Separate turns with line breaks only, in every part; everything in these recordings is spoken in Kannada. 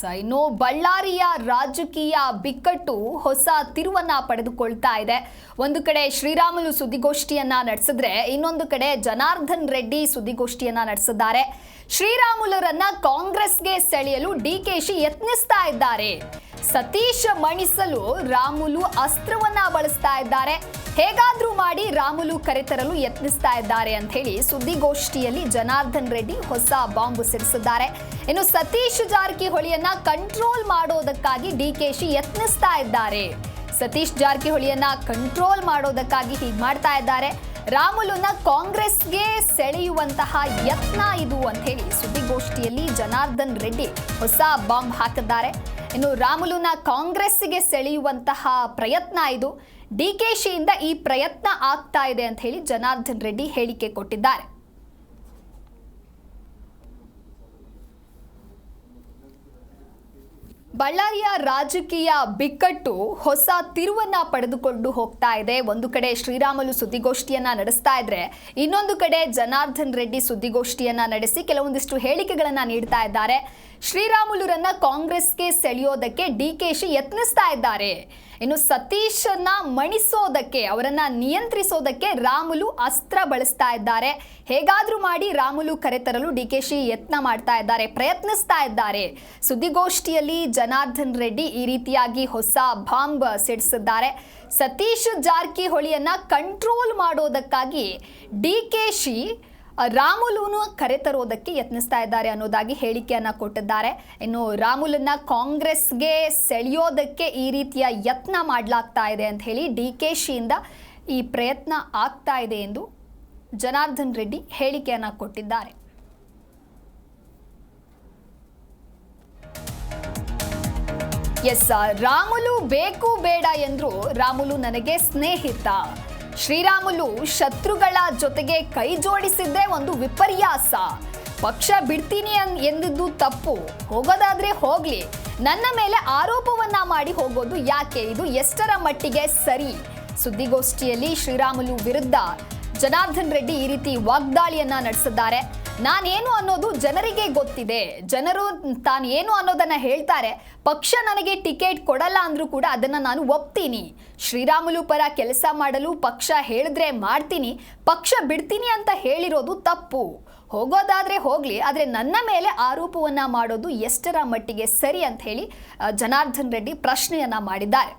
ಇನ್ನು ಬಳ್ಳಾರಿಯ ರಾಜಕೀಯ ಬಿಕ್ಕಟ್ಟು ಹೊಸ ತಿರುವನ್ನ ಪಡೆದುಕೊಳ್ತಾ ಇದೆ. ಒಂದು ಕಡೆ ಶ್ರೀರಾಮುಲು ಸುದ್ದಿಗೋಷ್ಠಿಯನ್ನ ನಡೆಸಿದ್ರೆ ಇನ್ನೊಂದು ಕಡೆ ಜನಾರ್ದನ್ ರೆಡ್ಡಿ ಸುದ್ದಿಗೋಷ್ಠಿಯನ್ನ ನಡೆಸಿದ್ದಾರೆ. ಶ್ರೀರಾಮುಲರನ್ನ ಕಾಂಗ್ರೆಸ್ಗೆ ಸೆಳೆಯಲು ಡಿಕೆಶಿ ಯತ್ನಿಸ್ತಾ ಇದ್ದಾರೆ. ಸತೀಶ್ ಮಣಿಸಲು ರಾಮುಲು ಅಸ್ತ್ರವನ್ನ ಬಳಸ್ತಾ ಇದ್ದಾರೆ. ಹೇಗಾದ್ರೂ ಮಾಡಿ ರಾಮುಲು ಕರೆತರಲು ಯತ್ನಿಸ್ತಾ ಇದ್ದಾರೆ ಅಂತ ಹೇಳಿ ಸುದ್ದಿಗೋಷ್ಠಿಯಲ್ಲಿ ಜನಾರ್ದನ್ ರೆಡ್ಡಿ ಹೊಸ ಬಾಂಬ್ ಸಿಡಿಸಿದ್ದಾರೆ. ಇನ್ನು ಸತೀಶ್ ಜಾರಕಿಹೊಳಿಯನ್ನ ಕಂಟ್ರೋಲ್ ಮಾಡೋದಕ್ಕಾಗಿ ಡಿಕೆಶಿ ಯತ್ನಿಸ್ತಾ ಇದ್ದಾರೆ. ಸತೀಶ್ ಜಾರಕಿಹೊಳಿಯನ್ನ ಕಂಟ್ರೋಲ್ ಮಾಡೋದಕ್ಕಾಗಿ ಹೀಗೆ ಮಾಡ್ತಾ ಇದ್ದಾರೆ. ರಾಮುಲುನ ಕಾಂಗ್ರೆಸ್ಗೆ ಸೆಳೆಯುವಂತಹ ಯತ್ನ ಇದು ಅಂತ ಹೇಳಿ ಸುದ್ದಿಗೋಷ್ಠಿಯಲ್ಲಿ ಜನಾರ್ದನ್ ರೆಡ್ಡಿ ಹೊಸ ಬಾಂಬ್ ಹಾಕಿದ್ದಾರೆ. ಇನ್ನು ರಾಮುಲುನ ಕಾಂಗ್ರೆಸ್ಗೆ ಸೆಳೆಯುವಂತಹ ಪ್ರಯತ್ನ ಇದು. ಡಿ ಕೆ ಶಿಯಿಂದ ಈ ಪ್ರಯತ್ನ ಆಗ್ತಾ ಇದೆ ಅಂತ ಹೇಳಿ ಜನಾರ್ದನ್ ರೆಡ್ಡಿ ಹೇಳಿಕೆ ಕೊಟ್ಟಿದ್ದಾರೆ. ಬಳ್ಳಾರಿಯ ರಾಜಕೀಯ ಬಿಕ್ಕಟ್ಟು ಹೊಸ ತಿರುವನ್ನ ಪಡೆದುಕೊಂಡು ಹೋಗ್ತಾ ಇದೆ. ಒಂದು ಕಡೆ ಶ್ರೀರಾಮುಲು ಸುದ್ದಿಗೋಷ್ಠಿಯನ್ನ ನಡೆಸ್ತಾ ಇದ್ರೆ ಇನ್ನೊಂದು ಕಡೆ ಜನಾರ್ದನ್ ರೆಡ್ಡಿ ಸುದ್ದಿಗೋಷ್ಠಿಯನ್ನ ನಡೆಸಿ ಕೆಲವೊಂದಿಷ್ಟು ಹೇಳಿಕೆಗಳನ್ನ ನೀಡ್ತಾ ಇದ್ದಾರೆ. ಶ್ರೀರಾಮುಲುರನ್ನ ಕಾಂಗ್ರೆಸ್ಗೆ ಸೆಳೆಯೋದಕ್ಕೆ ಡಿ ಕೆ ಶಿ ಯತ್ನಿಸ್ತಾ ಇದ್ದಾರೆ. ಇನ್ನು ಸತೀಶನ್ನ ಮಣಿಸೋದಕ್ಕೆ, ಅವರನ್ನ ನಿಯಂತ್ರಿಸೋದಕ್ಕೆ ರಾಮುಲು ಅಸ್ತ್ರ ಬಳಸ್ತಾ ಇದ್ದಾರೆ. ಹೇಗಾದ್ರೂ ಮಾಡಿ ರಾಮುಲು ಕರೆತರಲು ಡಿ ಕೆ ಶಿ ಯತ್ನ ಮಾಡ್ತಾ ಇದ್ದಾರೆ, ಪ್ರಯತ್ನಿಸ್ತಾ ಇದ್ದಾರೆ. ಸುದ್ದಿಗೋಷ್ಠಿಯಲ್ಲಿ ಜನಾರ್ದನ್ ರೆಡ್ಡಿ ಈ ರೀತಿಯಾಗಿ ಹೊಸ ಬಾಂಬ್ ಸಿಡಿಸಿದ್ದಾರೆ. ಸತೀಶ್ ಜಾರಕಿಹೊಳಿಯನ್ನ ಕಂಟ್ರೋಲ್ ಮಾಡೋದಕ್ಕಾಗಿ ಡಿಕೆಶಿ ರಾಮುಲುನು ಕರೆತರೋದಕ್ಕೆ ಯತ್ನಿಸ್ತಾ ಇದ್ದಾರೆ ಅನ್ನೋದಾಗಿ ಹೇಳಿಕೆಯನ್ನ ಕೊಟ್ಟಿದ್ದಾರೆ. ಇನ್ನು ರಾಮುಲನ್ನ ಕಾಂಗ್ರೆಸ್ಗೆ ಸೆಳೆಯೋದಕ್ಕೆ ಈ ರೀತಿಯ ಯತ್ನ ಮಾಡಲಾಗ್ತಾ ಇದೆ ಅಂತ ಹೇಳಿ ಡಿ ಕೆ ಶಿಯಿಂದ ಈ ಪ್ರಯತ್ನ ಆಗ್ತಾ ಇದೆ ಎಂದು ಜನಾರ್ದನ್ ರೆಡ್ಡಿ ಹೇಳಿಕೆಯನ್ನ ಕೊಟ್ಟಿದ್ದಾರೆ. ಎಸ್, ರಾಮುಲು ಬೇಕು ಬೇಡ ಎಂದ್ರು ರಾಮುಲು ನನಗೆ ಸ್ನೇಹಿತ. ಶ್ರೀರಾಮುಲು ಶತ್ರುಗಳ ಜೊತೆಗೆ ಕೈ ಜೋಡಿಸಿದ್ದೇ ಒಂದು ವಿಪರ್ಯಾಸ. ಪಕ್ಷ ಬಿಡ್ತೀನಿ ಎಂದಿದ್ದು ತಪ್ಪು. ಹೋಗೋದಾದ್ರೆ ಹೋಗ್ಲಿ. ನನ್ನ ಮೇಲೆ ಆರೋಪವನ್ನ ಮಾಡಿ ಹೋಗೋದು ಯಾಕೆ? ಇದು ಎಷ್ಟರ ಮಟ್ಟಿಗೆ ಸರಿ? ಸುದ್ದಿಗೋಷ್ಠಿಯಲ್ಲಿ ಶ್ರೀರಾಮುಲು ವಿರುದ್ಧ. ಜನಾರ್ದನ್ ರೆಡ್ಡಿ ಈ ರೀತಿ ವಾಗ್ದಾಳಿಯನ್ನ ನಡೆಸಿದ್ದಾರೆ. ನಾನೇನು ಅನ್ನೋದು ಜನರಿಗೆ ಗೊತ್ತಿದೆ. ಜನರು ತಾನು ಏನು ಅನ್ನೋದನ್ನ ಹೇಳ್ತಾರೆ. ಪಕ್ಷ ನನಗೆ ಟಿಕೆಟ್ ಕೊಡಲ್ಲ ಅಂದ್ರೂ ಕೂಡ ಅದನ್ನ ನಾನು ಒಪ್ತೀನಿ. ಶ್ರೀರಾಮುಲು ಪರ ಕೆಲಸ ಮಾಡಲು ಪಕ್ಷ ಹೇಳಿದ್ರೆ ಮಾಡ್ತೀನಿ. ಪಕ್ಷ ಬಿಡ್ತೀನಿ ಅಂತ ಹೇಳಿರೋದು ತಪ್ಪು. ಹೋಗೋದಾದ್ರೆ ಹೋಗ್ಲಿ, ಆದ್ರೆ ನನ್ನ ಮೇಲೆ ಆರೋಪವನ್ನ ಮಾಡೋದು ಎಷ್ಟರ ಮಟ್ಟಿಗೆ ಸರಿ ಅಂತ ಹೇಳಿ ಜನಾರ್ದನ್ ರೆಡ್ಡಿ ಪ್ರಶ್ನೆಯನ್ನ ಮಾಡಿದ್ದಾರೆ.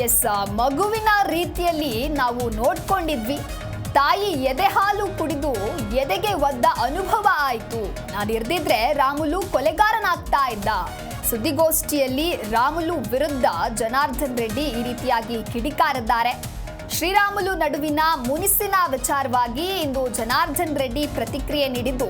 ಎಸ್ ಮಗುವಿನ ರೀತಿಯಲ್ಲಿ ನಾವು ನೋಡ್ಕೊಂಡಿದ್ವಿ. ತಾಯಿ ಎದೆ ಹಾಲು ಕುಡಿದು ಎದೆಗೆ ಒದ್ದ ಅನುಭವ ಆಯಿತು. ನಾನು ಇರ್ದಿದ್ರೆ ರಾಮುಲು ಕೊಲೆಗಾರನಾಗ್ತಾ ಇದ್ದ. ಸುದ್ದಿಗೋಷ್ಠಿಯಲ್ಲಿ ರಾಮುಲು ವಿರುದ್ಧ ಜನಾರ್ದನ್ ರೆಡ್ಡಿ ಈ ರೀತಿಯಾಗಿ ಕಿಡಿಕಾರಿದ್ದಾರೆ. ಶ್ರೀರಾಮುಲು ನಡುವಿನ ಮುನಿಸಿನ ವಿಚಾರವಾಗಿ ಇಂದು ಜನಾರ್ದನ್ ರೆಡ್ಡಿ ಪ್ರತಿಕ್ರಿಯೆ ನೀಡಿದ್ದು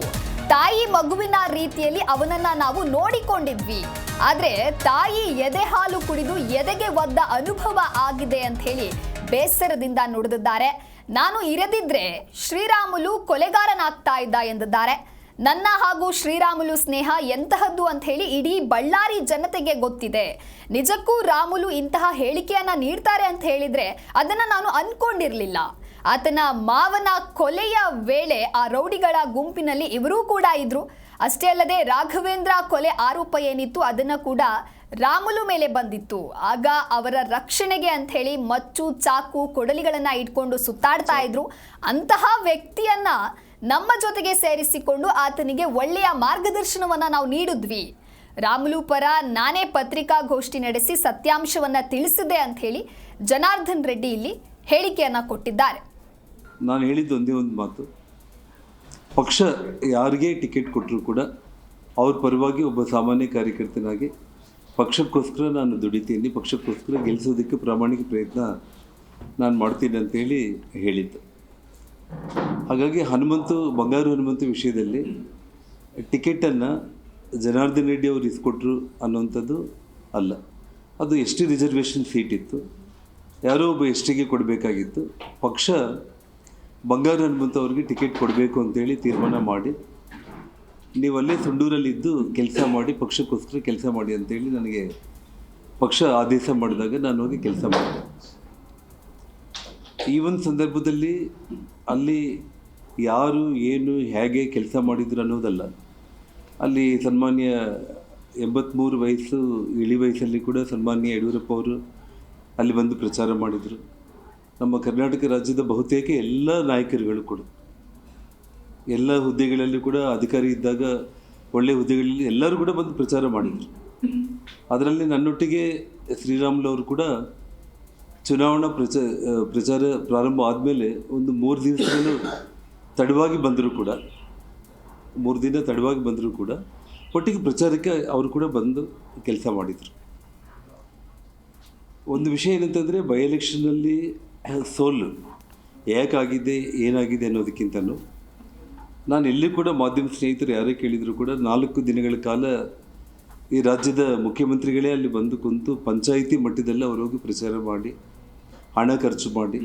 ತಾಯಿ ಮಗುವಿನ ರೀತಿಯಲ್ಲಿ ಅವನನ್ನ ನಾವು ನೋಡಿಕೊಂಡಿದ್ವಿ. ಆದ್ರೆ ತಾಯಿ ಎದೆ ಹಾಲು ಕುಡಿದು ಎದೆಗೆ ಒದ್ದ ಅನುಭವ ಆಗಿದೆ ಅಂತ ಹೇಳಿ ಬೇಸರದಿಂದ ನುಡಿದಿದ್ದಾರೆ. ನಾನು ಇರದಿದ್ರೆ ಶ್ರೀರಾಮುಲು ಕೊಲೆಗಾರನಾಗ್ತಾ ಇದ್ದ ಎಂದಿದ್ದಾರೆ. ನನ್ನ ಹಾಗೂ ಶ್ರೀರಾಮುಲು ಸ್ನೇಹ ಎಂತಹದ್ದು ಅಂತ ಹೇಳಿ ಇಡೀ ಬಳ್ಳಾರಿ ಜನತೆಗೆ ಗೊತ್ತಿದೆ. ನಿಜಕ್ಕೂ ರಾಮುಲು ಇಂತಹ ಹೇಳಿಕೆಯನ್ನ ನೀಡ್ತಾರೆ ಅಂತ ಹೇಳಿದ್ರೆ ಅದನ್ನ ನಾನು ಅನ್ಕೊಂಡಿರ್ಲಿಲ್ಲ. ಆತನ ಮಾವನ ಕೊಲೆಯ ವೇಳೆ ಆ ರೌಡಿಗಳ ಗುಂಪಿನಲ್ಲಿ ಇವರೂ ಕೂಡ ಇದ್ರು. ಅಷ್ಟೇ ಅಲ್ಲದೆ ರಾಘವೇಂದ್ರ ಕೊಲೆ ಆರೋಪ ಏನಿತ್ತು ಅದನ್ನ ಕೂಡ ರಾಮುಲು ಮೇಲೆ ಬಂದಿತ್ತು. ಆಗ ಅವರ ರಕ್ಷಣೆಗೆ ಅಂತ ಹೇಳಿ ಮಚ್ಚು ಚಾಕು ಕೊಡಲಿಗಳನ್ನ ಇಟ್ಕೊಂಡು ಸುತ್ತಾಡ್ತಾ ಇದ್ರು. ಅಂತಹ ವ್ಯಕ್ತಿಯನ್ನ ನಮ್ಮ ಜೊತೆಗೆ ಸೇರಿಸಿಕೊಂಡು ಆತನಿಗೆ ಒಳ್ಳೆಯ ಮಾರ್ಗದರ್ಶನವನ್ನ ನಾವು ನೀಡಿದ್ವಿ. ರಾಮುಲು ಪರ ನಾನೇ ಪತ್ರಿಕಾಗೋಷ್ಠಿ ನಡೆಸಿ ಸತ್ಯಾಂಶವನ್ನ ತಿಳಿಸಿದೆ ಅಂತ ಹೇಳಿ ಜನಾರ್ದನ್ ರೆಡ್ಡಿ ಇಲ್ಲಿ ಹೇಳಿಕೆಯನ್ನ ಕೊಟ್ಟಿದ್ದಾರೆ.
ನಾನು ಹೇಳಿದ್ದು ಒಂದೇ ಒಂದು ಮಾತು. ಪಕ್ಷ ಯಾರಿಗೆ ಟಿಕೆಟ್ ಕೊಟ್ಟರು ಕೂಡ ಅವ್ರ ಪರವಾಗಿ ಒಬ್ಬ ಸಾಮಾನ್ಯ ಕಾರ್ಯಕರ್ತನಾಗಿ ಪಕ್ಷಕ್ಕೋಸ್ಕರ ನಾನು ದುಡಿತೀನಿ, ಪಕ್ಷಕ್ಕೋಸ್ಕರ ಗೆಲ್ಲಿಸೋದಕ್ಕೆ ಪ್ರಾಮಾಣಿಕ ಪ್ರಯತ್ನ ನಾನು ಮಾಡ್ತೀನಿ ಅಂತೇಳಿ ಹೇಳಿದ್ದು. ಹಾಗಾಗಿ ಹನುಮಂತು, ಬಂಗಾರು ಹನುಮಂತು ವಿಷಯದಲ್ಲಿ ಟಿಕೆಟನ್ನು ಜನಾರ್ದನ್ ರೆಡ್ಡಿ ಅವರು ಇಸ್ಕೊಟ್ರು ಅನ್ನೋಂಥದ್ದು ಅಲ್ಲ. ಅದು ಎಸ್ ಟಿ ರಿಸರ್ವೇಷನ್ ಸೀಟ್ ಇತ್ತು, ಯಾರೋ ಒಬ್ಬ ಎಸ್ ಟಿಗೆ ಕೊಡಬೇಕಾಗಿತ್ತು, ಪಕ್ಷ ಬಂಗಾರು ಹನುಮಂತವ್ರಿಗೆ ಟಿಕೆಟ್ ಕೊಡಬೇಕು ಅಂತೇಳಿ ತೀರ್ಮಾನ ಮಾಡಿ. ನೀವು ಅಲ್ಲೇ ಸುಂಡೂರಲ್ಲಿದ್ದು ಕೆಲಸ ಮಾಡಿ, ಪಕ್ಷಕ್ಕೋಸ್ಕರ ಕೆಲಸ ಮಾಡಿ ಅಂತೇಳಿ ನನಗೆ ಪಕ್ಷ ಆದೇಶ ಮಾಡಿದಾಗ ನಾನು ಹೋಗಿ ಕೆಲಸ ಮಾಡಿದೆ. ಈ ಒಂದು ಸಂದರ್ಭದಲ್ಲಿ ಅಲ್ಲಿ ಯಾರು, ಏನು, ಹೇಗೆ ಕೆಲಸ ಮಾಡಿದ್ರು ಅನ್ನೋದಲ್ಲ. ಅಲ್ಲಿ ಸನ್ಮಾನ್ಯ ಎಂಬತ್ತ್ಮೂರು ವಯಸ್ಸು, ಇಳಿ ವಯಸ್ಸಲ್ಲಿ ಕೂಡ ಸನ್ಮಾನ್ಯ ಯಡಿಯೂರಪ್ಪ ಅವರು ಅಲ್ಲಿ ಬಂದು ಪ್ರಚಾರ ಮಾಡಿದರು. ನಮ್ಮ ಕರ್ನಾಟಕ ರಾಜ್ಯದ ಬಹುತೇಕ ಎಲ್ಲ ನಾಯಕರುಗಳು ಕೂಡ. ಎಲ್ಲ ಹುದ್ದೆಗಳಲ್ಲಿ ಕೂಡ ಅಧಿಕಾರಿ ಇದ್ದಾಗ ಒಳ್ಳೆಯ ಹುದ್ದೆಗಳಲ್ಲಿ ಎಲ್ಲರೂ ಕೂಡ ಬಂದು ಪ್ರಚಾರ ಮಾಡಿದರು. ಅದರಲ್ಲಿ ನನ್ನೊಟ್ಟಿಗೆ ಶ್ರೀರಾಮುಲು ಅವರು ಕೂಡ ಚುನಾವಣಾ ಪ್ರಚ, ಪ್ರಚಾರ ಪ್ರಾರಂಭ ಆದಮೇಲೆ ಒಂದು ಮೂರು ದಿವಸಗಳು ತಡವಾಗಿ ಬಂದರೂ ಕೂಡ, ಮೂರು ದಿನ ತಡವಾಗಿ ಬಂದರೂ ಕೂಡ ಒಟ್ಟಿಗೆ ಪ್ರಚಾರಕ್ಕೆ ಅವರು ಕೂಡ ಬಂದು ಕೆಲಸ ಮಾಡಿದರು. ಒಂದು ವಿಷಯ ಏನಂತಂದರೆ, ಬೈ ಎಲೆಕ್ಷನ್ನಲ್ಲಿ ಸೋಲು. ಯಾಕಾಗಿದೆ ಏನಾಗಿದೆ ಅನ್ನೋದಕ್ಕಿಂತಲೂ ನಾನು ಎಲ್ಲಿ ಕೂಡ ಮಾಧ್ಯಮ ಸ್ನೇಹಿತರು ಯಾರೇ ಕೇಳಿದರೂ ಕೂಡ ನಾಲ್ಕು ದಿನಗಳ ಕಾಲ ಈ ರಾಜ್ಯದ ಮುಖ್ಯಮಂತ್ರಿಗಳೇ ಅಲ್ಲಿ ಬಂದು ಕುಂತು ಪಂಚಾಯಿತಿ ಮಟ್ಟದಲ್ಲಿ ಅವರು ಹೋಗಿ ಪ್ರಚಾರ ಮಾಡಿ, ಹಣ ಖರ್ಚು ಮಾಡಿ,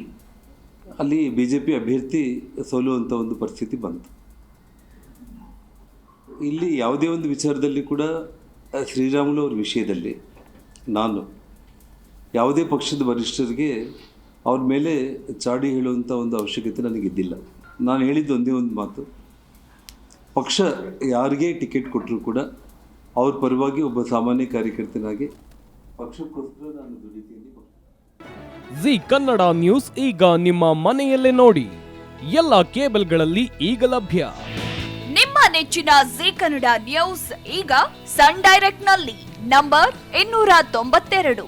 ಅಲ್ಲಿ ಬಿ ಜೆ ಪಿ ಅಭ್ಯರ್ಥಿ ಸೋಲುವಂಥ ಒಂದು ಪರಿಸ್ಥಿತಿ ಬಂತು. ಇಲ್ಲಿ ಯಾವುದೇ ಒಂದು ವಿಚಾರದಲ್ಲಿ ಕೂಡ ಶ್ರೀರಾಮುಲು ಅವ್ರ ವಿಷಯದಲ್ಲಿ ನಾನು ಯಾವುದೇ ಪಕ್ಷದ ವರಿಷ್ಠರಿಗೆ ಅವ್ರ ಮೇಲೆ ಚಾಡಿ ಹೇಳುವಂಥ ಒಂದು ಅವಶ್ಯಕತೆ ನನಗಿದ್ದಿಲ್ಲ. ನಾನು ಹೇಳಿದ್ದು ಒಂದೇ ಒಂದು ಮಾತು. ಪಕ್ಷ ಯಾರಿಗೆ ಟಿಕೆಟ್ ಕೊಟ್ಟರೂ ಕೂಡ ಅವ್ರ ಪರವಾಗಿ ಒಬ್ಬ ಸಾಮಾನ್ಯ ಕಾರ್ಯಕರ್ತನಾಗಿ ಪಕ್ಷಕ್ಕೋಸ್ಕರ ನಾನು ದುಡಿತೀನಿ.
ಜಿ ಕನ್ನಡ ನ್ಯೂಸ್ ಈಗ ನಿಮ್ಮ ಮನೆಯಲ್ಲೇ ನೋಡಿ. ಎಲ್ಲ ಕೇಬಲ್ಗಳಲ್ಲಿ ಈಗ ಲಭ್ಯ.
ನಿಮ್ಮ ನೆಚ್ಚಿನ ಜಿ ಕನ್ನಡ ನ್ಯೂಸ್ ಈಗ ಸನ್ ಡೈರೆಕ್ಟ್ನಲ್ಲಿ ನಂಬರ್ ಇನ್ನೂರ ತೊಂಬತ್ತೆರಡು.